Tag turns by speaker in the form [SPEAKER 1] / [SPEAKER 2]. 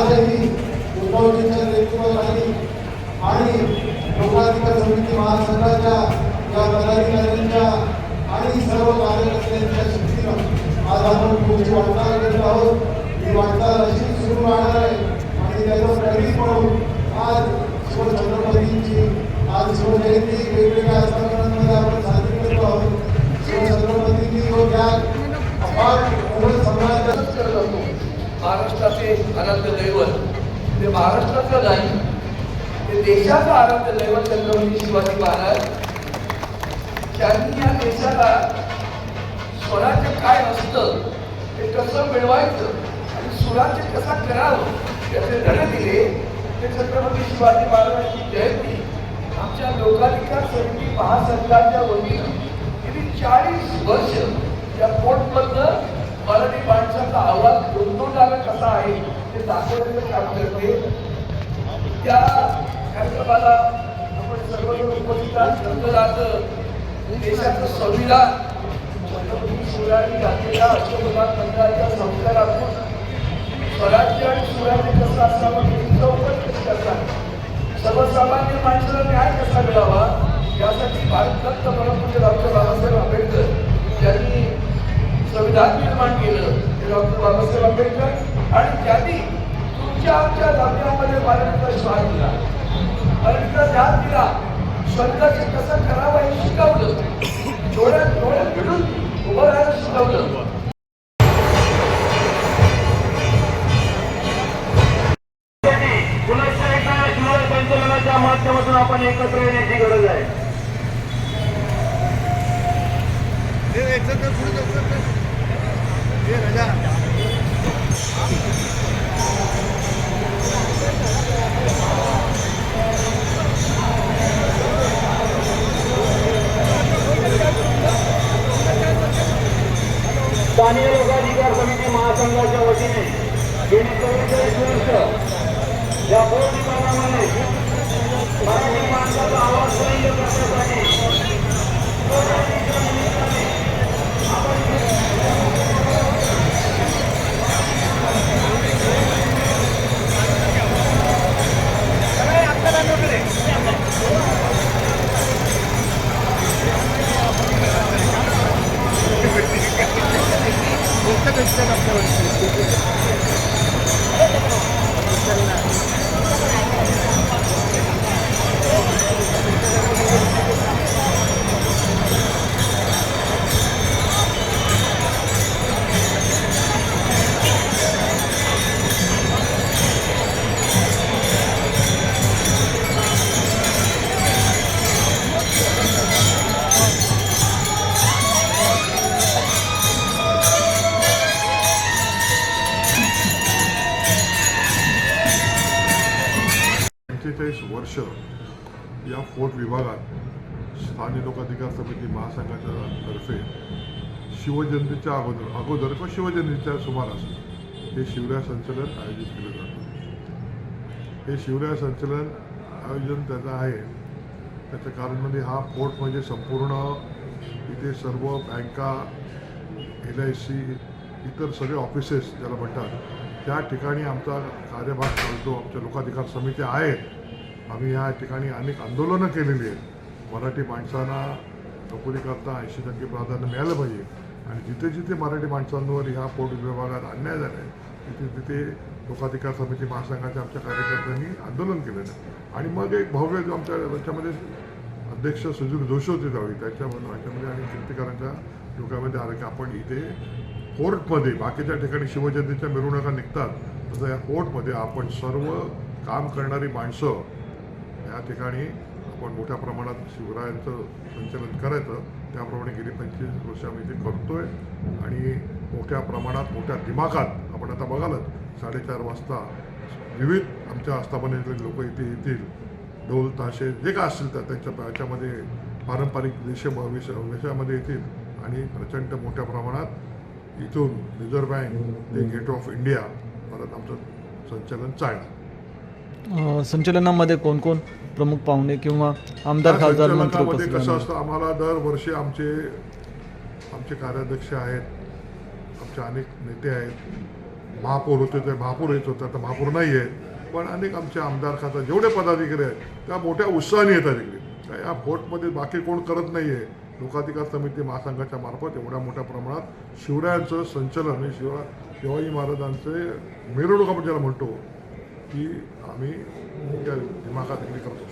[SPEAKER 1] आजही उद्धवजींच्या नेतृत्वाखाली आणि लोकाधिकार समिती महासंघाच्या या पदाधिकाऱ्यांच्या आणि सर्व कार्यकर्त्यांच्या शक्तीनं आज आपण पुढची वाटचाल करत आहोत. ही वाटचाल अशी सुरू राहणार आहे आणि त्याचं प्रेरित पडून आज शिवछत्रपतींची आज शिवजयंती वेगवेगळ्या आस्थापनांमध्ये आपण साजरी करतो आहोत. शिवछत्रपतींनी जो त्याग अपार मुघल साम्राज्यात
[SPEAKER 2] करत असतो. महाराष्ट्राचे आराध्य दैवत. ते महाराष्ट्राचं नाही ते देशाचं आराध्य दैवत छत्रपती शिवाजी महाराज. त्यांनी या देशाला स्वराज्य काय असतं ते कसं मिळवायचं आणि स्वराज्य कसा करावं याचे धडे दिले ते छत्रपती शिवाजी महाराजांची जयंती आमच्या लोकाधिकार समिती महासंघाच्या वतीनं गेली चाळीस वर्ष या पोटमधनं मराठी माणसाचा आवाज गुंतवणारा कसा आहे ते दाखवण्याचं काम करते. त्या कार्यक्रमाला आपण सर्वजण उपस्थित आहात. देशाचं संविधान छत्रपती शिवरायांनी घातलेल्या अष्टप्रधान मंडळाच्या संस्कारातून स्वराज्य आणि सुराज्य कसं असावं याची चौकट कशी करतात सर्वसामान्य माणसाला न्याय कसा मिळावा? यासाठी भारतरत्न परमपूज्य डॉक्टर बाबासाहेब आंबेडकर यांनी संविधान निर्माण केलं. ते डॉक्टर बाबासाहेब आंबेडकर आणि त्यांनी तुमच्या आमच्या धर्मामध्ये मराठीचा श्वास दिला. मराठीचा ध्यान दिला. स्वर्गाचे कसं करावं हे शिकवलं. डोळ्यात डोळ्यात भिडून उभं राहायला शिकवलं.
[SPEAKER 3] माध्यमातून आपण एकत्र येण्याची गरज आहे स्थानीय लोकाधिकार समिती महासंघाच्या वतीने गेली चव्वेचाळीस वर्ष या
[SPEAKER 4] सत्तेचाळीस वर्ष या फोर्ट विभागात स्थानिक लोकाधिकार समिती महासंघाच्या तर्फे शिवजयंतीच्या अगोदर अगोदर किंवा शिवजयंतीच्या सुमारास हे शिवराय संचलन आयोजित केलं जातं. हे शिवराय संचलन आयोजन त्याचं आहे. त्याचं कारण म्हणजे हा फोर्ट म्हणजे संपूर्ण इथे सर्व बँका एल आय सी इतर सगळे ऑफिसेस ज्याला म्हणतात त्या ठिकाणी आमचा कार्यभाग चालतो. आमच्या लोकाधिकार समित्या आहेत आम्ही या ठिकाणी अनेक आंदोलनं केलेली आहेत. मराठी माणसांना नोकरीकरता ऐंशी टक्के प्राधान्य मिळालं पाहिजे. आणि जिथे जिथे मराठी माणसांवर ह्या पोट विभागात अन्याय झाला आहे तिथे तिथे लोकाधिकार समिती महासंघाच्या आमच्या कार्यकर्त्यांनी आंदोलन केलेलं आहे. आणि मग एक भव्य जो आमच्या याच्यामध्ये अध्यक्ष सुजीर जोशी होते त्यावेळी त्याच्या याच्यामध्ये आणि कीर्तिकारांच्या युगामध्ये आलं की आपण इथे कोर्टमध्ये बाकीच्या ठिकाणी शिवजयंतीच्या मिरवणुका निघतात तसं या कोर्टमध्ये आपण सर्व काम करणारी माणसं या ठिकाणी आपण मोठ्या प्रमाणात शिवरायांचं संचलन करायचं त्याप्रमाणे गेली पंचवीस वर्ष आम्ही ते आहे आणि मोठ्या प्रमाणात मोठ्या दिमाखात आपण आता बघालच साडेचार वाजता विविध आमच्या आस्थापनेतले लोक इथे येतील. ढोल ताशे जे काय असतील त्या त्यांच्या याच्यामध्ये पारंपरिक देश विषय विषयामध्ये येतील. आणि प्रचंड मोठ्या प्रमाणात इथून रिझर्व्ह बँक ते गेट ऑफ इंडिया परत आमचं संचलन चालणार.
[SPEAKER 5] संचलनामध्ये कोण कोण प्रमुख पाहुणे किंवा आमदार खासदार मंत्री उपस्थित
[SPEAKER 4] कसं? असतं आम्हाला दरवर्षी आमचे आमचे कार्याध्यक्ष आहेत आमचे अनेक नेते आहेत. महापौर होते ते महापौर येत होते आता महापौर नाही आहे पण अनेक आमचे आमदार खासदार जेवढे पदाधिकारी आहेत त्या मोठ्या उत्साहाने येतात इकडे. या फोर्टमध्ये बाकी कोण करत नाही आहे लोकाधिकार समिती महासंघाच्या मार्फत एवढ्या मोठ्या प्रमाणात शिवरायांचं संचलन शिवराय शिवाजी महाराजांचे मिरवणूक आपण ज्याला म्हणतो की आम्ही त्या दिमागात हे करतो.